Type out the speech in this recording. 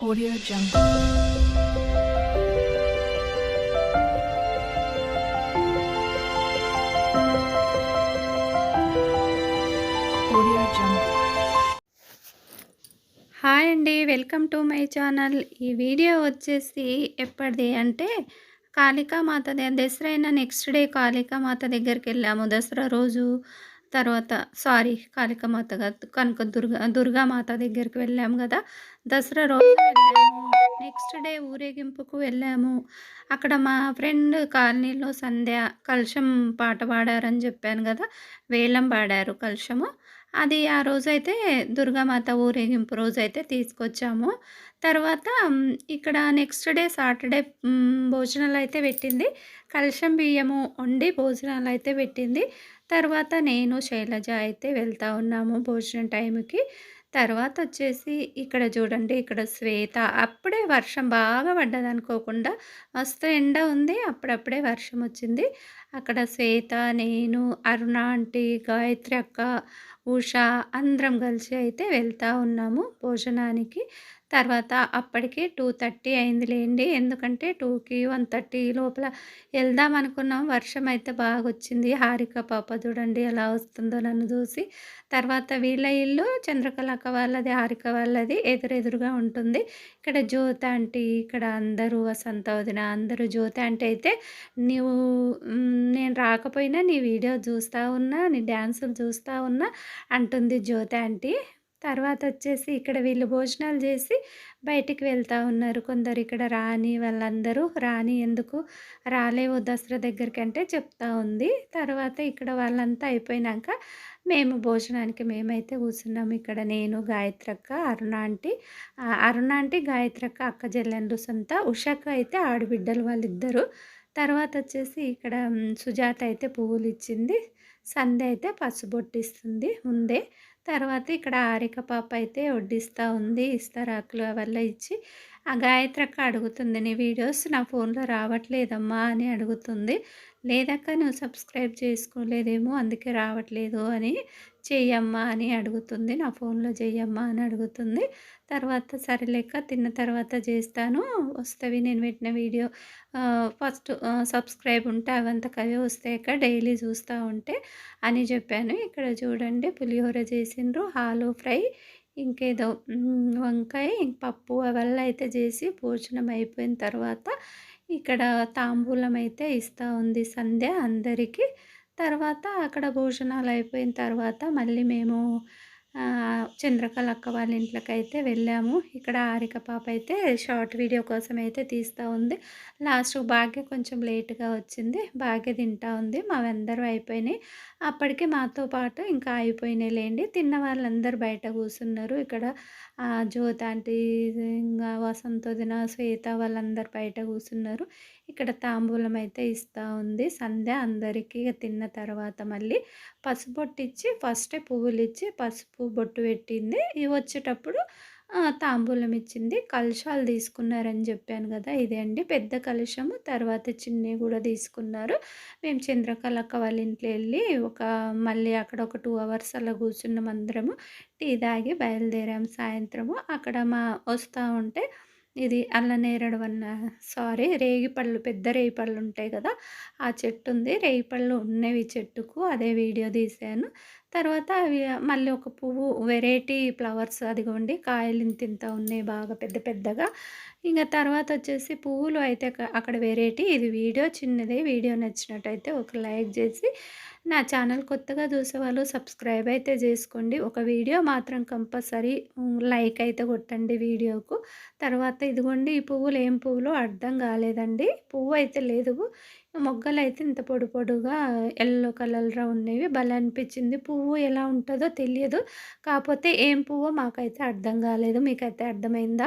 Audio Jungle. Hi అండి welcome to my channel ఈ video వచ్చేసి ఎప్పటిది అంటే కాళికామాత దసరా అయిన నెక్స్ట్ డే కాళికామాత దగ్గరికి వెళ్ళాము. దసరా రోజు తర్వాత సారీ కాళికమాత కాదు కనుక దుర్గా దుర్గామాత దగ్గరికి వెళ్ళాము కదా. దసరా రోజు వెళ్ళాము. నెక్స్ట్ డే ఊరేగింపుకు వెళ్ళాము. అక్కడ మా ఫ్రెండ్ కాలనీలో సంధ్య కలశం పాట పాడారని చెప్పాను కదా. వేలం పాడారు కలశము. అది ఆ రోజైతే దుర్గామాత ఊరేగింపు రోజైతే తీసుకొచ్చాము. తర్వాత ఇక్కడ నెక్స్ట్ డే సాటర్డే భోజనాలు అయితే పెట్టింది. కలశం బియ్యము వండి భోజనాలు అయితే పెట్టింది. తర్వాత నేను శైలజ అయితే వెళ్తూ ఉన్నాము భోజనం టైంకి తర్వాత వచ్చేసి ఇక్కడ చూడండి ఇక్కడ శ్వేత. అప్పుడే వర్షం బాగా పడ్డది అనుకోకుండా మస్తు ఎండ ఉంది. అప్పుడప్పుడే వర్షం వచ్చింది అక్కడ శ్వేత నేను అరుణ ఆంటీ గాయత్రి అక్క ఉష అందరం కలిసి అయితే వెళ్తూ ఉన్నాము భోజనానికి. తర్వాత అప్పటికి టూ థర్టీ అయింది లేండి ఎందుకంటే టూకి వన్ థర్టీ లోపల వెళ్దాం అనుకున్నాం. వర్షం అయితే బాగా వచ్చింది హారిక పాప చూడండి ఎలా వస్తుందో నన్ను చూసి. తర్వాత వీళ్ళ ఇల్లు చంద్రకళక వాళ్ళది హారిక వాళ్ళది ఎదురెదురుగా ఉంటుంది. ఇక్కడ జ్యోతి ఆంటీ ఇక్కడ అందరూ వసంత వదిన అందరూ జ్యోతి ఆంటీ అయితే నీవు నేను రాకపోయినా నీ వీడియో చూస్తూ ఉన్నా నీ డ్యాన్సులు చూస్తూ ఉన్నా అంటుంది జ్యోతి ఆంటీ. తర్వాత వచ్చేసి ఇక్కడ వీళ్ళు భోజనాలు చేసి బయటికి వెళ్తూ ఉన్నారు. కొందరు ఇక్కడ రాని వాళ్ళందరూ రాని ఎందుకు? రాలేవు దసరా దగ్గరికి అంటే చెప్తా ఉంది. తర్వాత ఇక్కడ వాళ్ళంతా అయిపోయినాక మేము భోజనానికి మేమైతే కూర్చున్నాము ఇక్కడ నేను గాయత్రక్క అరుణ ఆంటీ. అరుణ ఆంటీ గాయత్రక్క అక్క జల్లెండ్రు సొంత ఉషక్క అయితే ఆడబిడ్డలు వాళ్ళిద్దరు. తర్వాత వచ్చేసి ఇక్కడ సుజాత అయితే పువ్వులు ఇచ్చింది సంధ్య అయితే పసుబొట్టు ఉందే ముందే. తర్వాత ఇక్కడ ఆరిక పాప అయితే వడ్డిస్తూ ఉంది ఇస్తరాకులు అవల్ల ఇచ్చి. ఆ గాయత్రక్క అడుగుతుంది నీ వీడియోస్ నా ఫోన్లో రావట్లేదమ్మా అని అడుగుతుంది. లేదక్క నువ్వు సబ్స్క్రైబ్ చేసుకోలేదేమో అందుకే రావట్లేదు అని చెయ్యమ్మా అని అడుగుతుంది. నా ఫోన్లో చెయ్యమ్మా అని అడుగుతుంది. తర్వాత సరే లెక్క తిన్న తర్వాత చేస్తాను. వస్తవి నేను పెట్టిన వీడియో ఫస్ట్ సబ్స్క్రైబ్ ఉంటే అవంతకవే కవే డైలీ చూస్తూ ఉంటే అని చెప్పాను. ఇక్కడ చూడండి పులిహోర చేసిండ్రు ఆలు ఫ్రై ఇంకేదో వంకాయ ఇంక పప్పు అవల్ల అయితే చేసి భోజనం అయిపోయిన తర్వాత ఇక్కడ తాంబూలం అయితే ఇస్తూ ఉంది సంధ్య అందరికీ. తర్వాత అక్కడ భోజనాలు అయిపోయిన తర్వాత మళ్ళీ మేము చంద్రకళ అక్క వాళ్ళ ఇంట్లోకి అయితే వెళ్ళాము. ఇక్కడ ఆరిక పాప అయితే షార్ట్ వీడియో కోసం అయితే తీస్తూ ఉంది. లాస్ట్ భాగ్య కొంచెం లేట్గా వచ్చింది. భాగ్య తింటా ఉంది. మావందరూ అయిపోయినాయి. అప్పటికి మాతో పాటు ఇంకా అయిపోయినాయి లేండి తిన్న వాళ్ళందరూ బయట కూర్చున్నారు ఇక్కడ జ్యోతాంటి జ్యోతి ఆంటీ ఇంకా వసంతోదిన శ్వేత వాళ్ళందరూ బయట కూర్చున్నారు ఇక్కడ తాంబూలం అయితే ఇస్తూ ఉంది. సంధ్య అందరికీ ఇక తిన్న తర్వాత మళ్ళీ పసుపొట్టు ఇచ్చి ఫస్టే పువ్వులు ఇచ్చి పసుపు బొట్టు పెట్టింది. ఇవి వచ్చేటప్పుడు తాంబూలం ఇచ్చింది. కలశాలు తీసుకున్నారని చెప్పాను కదా ఇదే అండి. పెద్ద కలశము తర్వాత చిన్నవి కూడా తీసుకున్నారు. మేము చంద్రకళక్క వాళ్ళ ఇంట్లో వెళ్ళి ఒక మళ్ళీ అక్కడ ఒక టూ అవర్స్ అలా కూర్చున్నాం అందరము టీ తాగి బయలుదేరాం సాయంత్రము. అక్కడ మా వస్తూ ఉంటే ఇది అల్లనేరడు అన్న సారీ రేగిపళ్ళు పెద్ద రేగిపళ్ళు ఉంటాయి కదా ఆ చెట్టు ఉంది. రేగిపళ్ళు ఉన్నవి చెట్టుకు అదే వీడియో తీశాను. తర్వాత అవి మళ్ళీ ఒక పువ్వు వెరైటీ ఫ్లవర్స్ అదిగోండి కాయలు ఇంత ఇంత ఉన్నాయి బాగా పెద్ద పెద్దగా. ఇంకా తర్వాత వచ్చేసి పువ్వులు అయితే అక్కడ వెరైటీ ఇది వీడియో చిన్నదే వీడియో నచ్చినట్టయితే ఒక లైక్ చేసి నా ఛానల్ కొత్తగా చూసేవాళ్ళు సబ్స్క్రైబ్ అయితే చేసుకోండి. ఒక వీడియో మాత్రం కంపల్సరీ లైక్ అయితే కొట్టండి వీడియోకు. తర్వాత ఇదిగోండి ఈ పువ్వులు ఏం పువ్వులు అర్థం కాలేదండి. పువ్వు అయితే లేదు. మొగ్గలు అయితే ఇంత పొడి పొడుగా ఎల్లో కలర్లో ఉన్నవి. భలే అనిపించింది. పువ్వు ఎలా ఉంటుందో తెలియదు. కాకపోతే ఏం పువ్వో మాకైతే అర్థం కాలేదు. మీకైతే అర్థమైందా?